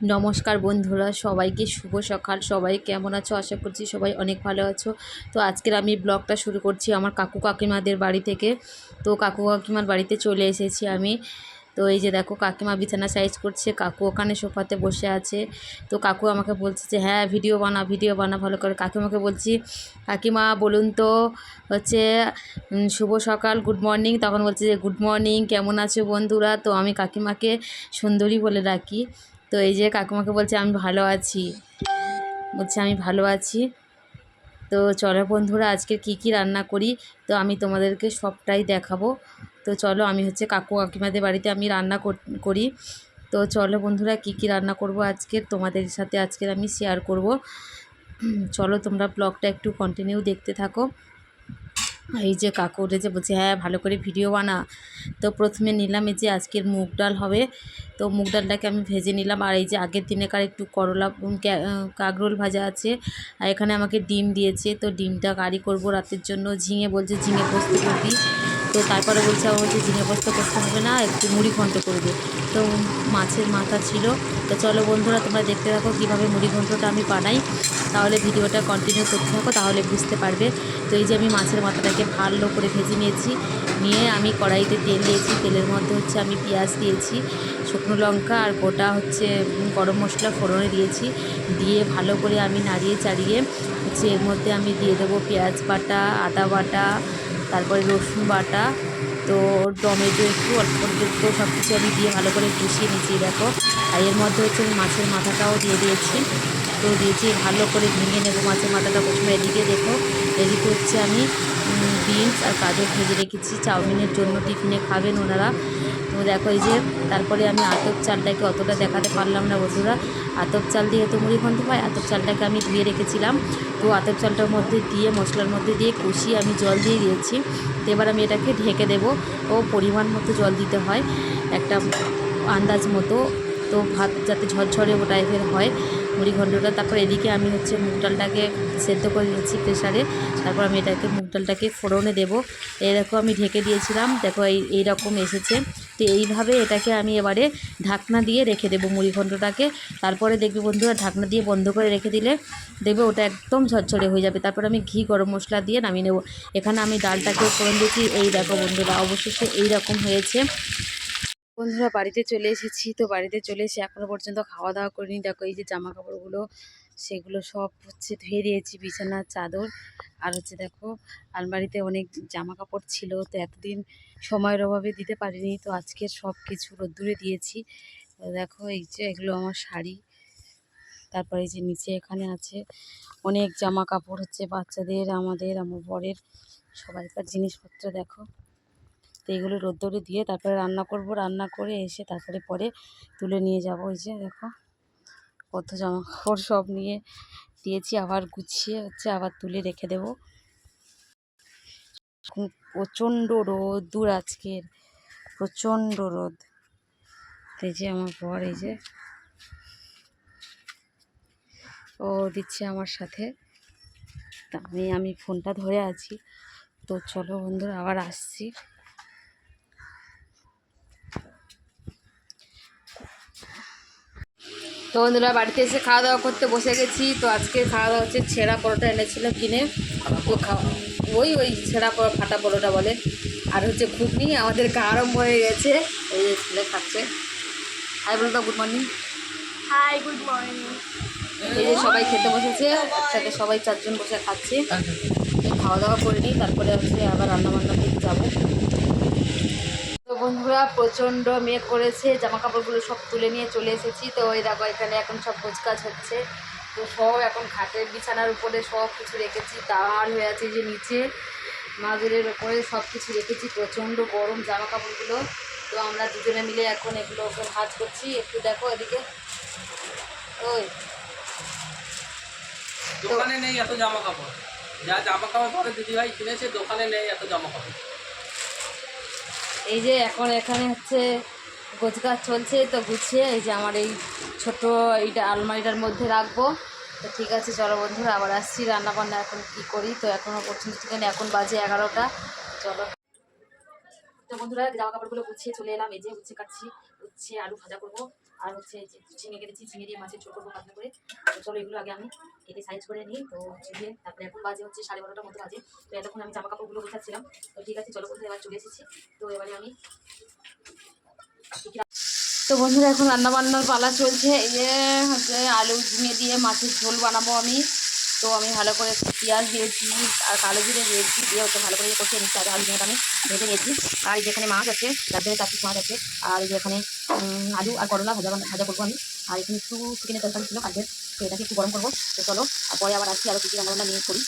নমস্কার বন্ধুরা, সবাইকে শুভ সকাল। সবাই কেমন আছো? আশা করছি সবাই অনেক ভালো আছো। তো আজকের আমি ব্লগটা শুরু করছি আমার কাকু কাকিমাদের বাড়ি থেকে। তো কাকু কাকিমার বাড়িতে চলে এসেছি আমি। তো এই যে দেখো, কাকিমা বিছানা সাইজ করছে, কাকু ওখানে সোফাতে বসে আছে। তো কাকু আমাকে বলছে যে হ্যাঁ ভিডিও বানা ভিডিও বানা, ভালো করে। কাকিমাকে বলছি, কাকিমা, বলুন তো, হচ্ছে শুভ সকাল গুড মর্নিং তখন বলছে যে গুড মর্নিং কেমন আছো বন্ধুরা? তো আমি কাকিমাকে সুন্দরী বলে ডাকি। তো এই যে কাকুমাকে বলছে, আমি ভালো আছি। বলছে, আমি ভালো আছি। তো চলো বন্ধুরা, আজকে কি কি রান্না করি, তো আমি তোমাদেরকে সবটাই দেখাবো। তো চলো, আমি হচ্ছে কাকু কাকিমাদের বাড়িতে আমি রান্না কর- তো চলো বন্ধুরা, কি কি রান্না করব আজকে, তোমাদের সাথে আজকের আমি শেয়ার করব। চলো তোমরা ব্লগটা একটু কন্টিনিউ দেখতে থাকো। এই যে কাকু উঠেছে বলছে হ্যাঁ ভালো করে ভিডিও বানা। তো প্রথমে নিলাম এই যে আজকের মুগ ডাল হবে। তো মুগ ডালটাকে আমি ভেজে নিলাম। আর এই যে আগের দিনে কার একটু করলা কাগরোল ভাজা আছে, আর এখানে আমাকে ডিম দিয়েছে। তো ডিমটা কারি করব রাতের জন্য। ঝিঙে বলছে, ঝিঙে পোস্ত করবি। তো তারপরে বলছে আমার বলছে ঝিঙে পোস্ত করতে হবে না, একটু মুড়ি ঘন্ট করবে। তো মাছের মাথা ছিল। তো চলো বন্ধুরা, তোমরা দেখতে থাকো কীভাবে মুড়ি ঘন্টটা আমি বানাই। তাহলে ভিডিওটা কন্টিনিউ করতে থাকো, তাহলে বুঝতে পারবে। তো এই যে আমি মাছের মাথাটাকে ভালো করে ভেজে নিয়েছি। নিয়ে আমি কড়াইতে তেল দিয়েছি। তেলের মধ্যে হচ্ছে আমি পেঁয়াজ দিয়েছি, শুকনো লঙ্কা আর গোটা হচ্ছে গরম মশলা ফোড়নে দিয়েছি। দিয়ে ভালো করে আমি নাড়িয়ে চাড়িয়ে হচ্ছে এর মধ্যে আমি দিয়ে দেবো পেঁয়াজ বাটা, আদা বাটা তারপরে রসুন বাটা, তো টমেটো একটু, অল্প একটু সব কিছু আমি দিয়ে ভালো করে কষিয়ে নিয়েছি দেখো। আর এর মধ্যে হচ্ছে আমি মাছের মাথাটাও দিয়ে দিয়েছি। তো দিয়েছি, ভালো করে ভেঙে নেব মাছের মাথাটা প্রথমে এদিকে, দেখো। এদিকে হচ্ছে আমি বিনস আর গাজর ভেজে রেখেছি। চাউমিনের জন্য টিফিনে খাবেন ওনারা। তো দেখো এই যে, তারপরে আমি আতপ চালটাকে অতটা দেখাতে পারলাম না বন্ধুরা। আতপ চাল দিয়ে তো মুড়ি হয়, আতপ চালটাকে আমি ধুয়ে রেখেছিলাম। তো আতপ চালটার মধ্যে দিয়ে, মশলার মধ্যে দিয়ে কষিয়ে আমি জল দিয়ে দিয়েছি। তো এবার আমি এটাকে ঢেকে দেব। ও পরিমাণ মতো জল দিতে হয়, একটা আন্দাজ মতো। তো ভাত যাতে ঝরঝরে ও টাইপের হয় মুড়ি ঘন্টটা তারপর এদিকে আমি হচ্ছে মুগ ডালটাকে সেদ্ধ করে নিয়েছি প্রেশারে তারপর আমি এটাকে, মুগ ডালটাকে ফোড়নে দেবো। এই দেখো আমি ঢেকে দিয়েছিলাম, দেখো এই, এইরকম এসেছে। তো এইভাবে এটাকে আমি এবারে ঢাকনা দিয়ে রেখে দেবো মুড়ি ঘন্টটাকে তারপরে দেখবে বন্ধুরা, ঢাকনা দিয়ে বন্ধ করে রেখে দিলে দেখবে ওটা একদম ঝরঝরে হয়ে যাবে। তারপর আমি ঘি, গরম মশলা দিয়ে নামিয়ে নেব। এখানে আমি ডালটাকে ফোড়ন দিয়েছি। এই দেখো বন্ধুরা, অবশেষে এইরকম হয়েছে। বন্ধুরা, বাড়িতে চলে এসেছি। তো বাড়িতে চলে এসে এখনও পর্যন্ত খাওয়া দাওয়া করিনি। দেখো, এই যে জামা কাপড়গুলো সেগুলো সব হচ্ছে ধুয়ে দিয়েছি, বিছানার চাদর। আর হচ্ছে দেখো, আলমারিতে অনেক জামা কাপড় ছিল। তো এতদিন সময়ের অভাবে দিতে পারিনি। তো আজকে সব কিছু রোদ্দুরে দিয়েছি। দেখো, এই যে এগুলো আমার শাড়ি। তারপরে এই যে নিচে এখানে আছে অনেক জামা কাপড় হচ্ছে বাচ্চাদের, আমাদের, আমার বরের। সবাইকার জিনিসপত্র, দেখো। তো এগুলো রোদ্দুরে দিয়ে তারপরে রান্না করব। রান্না করে এসে তারপরে পরে তুলে নিয়ে যাব। ওই যে দেখো, কত জামা কাপড় সব নিয়ে দিয়েছি, আবার গুছিয়ে হচ্ছে আবার তুলে রেখে দেবো। প্রচণ্ড রোদ্দুর আজকের, প্রচণ্ড রোদ। এই যে আমার বর, এই যে ও দিচ্ছে আমার সাথে। আমি আমি ফোনটা ধরে আছি। তো চলো বন্ধুরা, আবার আসছি। তো বন্ধুরা বাড়িতে এসে খাওয়া দাওয়া করতে বসে গেছি। তো আজকে খাওয়া দাওয়া হচ্ছে ছেঁড়া পরোটা এনেছিল কিনে। তো খাওয়া ওই ওই ছেঁড়া পরো ফাটা পরোটা বলে। আর হচ্ছে ঘুগনি আমাদের আরম্ভ হয়ে গেছে। যে ছেলে খাচ্ছে। হাই বলো তো good morning hi good morning এই যে সবাই খেতে বসেছে একসাথে সবাই চারজন বসে খাচ্ছি। খাওয়া দাওয়া করে নিই তারপরে হচ্ছে আবার রান্না বান্না দিকে যাব। বন্ধুরা প্রচণ্ড মেঘ করেছে জামা কাপড়গুলো সব তুলে নিয়ে চলে এসেছি। তো ওই দেখো, এখানে এখন সব কাজ হচ্ছে। তো সব এখন খাটের বিছানার উপরে সব কিছু রেখেছি। তার হয়ে আছে যে নিচে মাদুরের ওপরে সব কিছু রেখেছি। প্রচণ্ড গরম জামা কাপড়গুলো তো আমরা দুজনে মিলে এখন এগুলো ওকে ভাজ করছি। একটু দেখো এদিকে। ওই। দোকানে নেই এত জামা কাপড় যা জামা কাপড় পরে দিদিভাই কিনেছে, দোকানে নেই এত জামা কাপড় এই যে এখন এখানে হচ্ছে গোছগাছ চলছে, তো গুছিয়ে এই যে আমার এই ছোট এইটা আলমারিটার মধ্যে রাখব। তো ঠিক আছে, চলো বন্ধুরা, আবার আসছি রান্নাবান্না এখন কি করি, তো এখনও পর্যন্ত এখন বাজে এগারোটা। চলো। তো বন্ধুরা জামা কাপড়গুলো গুছিয়ে চলে এলাম। এই যে উচ্ছে কাটছি, উচ্ছে, আলু ভাজা করব, আর হচ্ছে ঝিঙে কেটেছি ঝিঙে দিয়ে মাছের ঝোল করব পাতলা করে। তো চলো এগুলো আগে আমি কেটে সাইজ করে নিই। তো হচ্ছে তারপরে এখন বাজে হচ্ছে সাড়ে বারোটার মতো বাজে। তো এতক্ষণ আমি জামা কাপড়গুলো গোছাচ্ছিলাম। তো ঠিক আছে, চলো বন্ধু এবার চলে এসেছি। তো এবারে আমি তো বন্ধুরা, এখন রান্না বান্নার পালা চলছে। এই যে হচ্ছে আলু ঝিঙে দিয়ে মাছের ঝোল বানাবো আমি। তো আমি ভালো করে পেঁয়াজ দিয়েছি আর কালো জিরে দিয়েছি, দিয়ে হচ্ছে ভালো করে কষিয়ে নিচ্ছি আর আলু ঝিঙেটা আমি ভেজে নিয়েছি আর যেখানে মাছ আছে, তার জন্য চারটি মাছ আছে। আর এই যে এখানে আলু আর করলা ভাজা ভাজা করব আমি। আর এখানে একটু চিকেনের তরকারি ছিল কাজের তো এটাকে একটু গরম করব। তো চলো, আর পরে আবার আসছি আরও কিছু রান্না নিয়ে করি।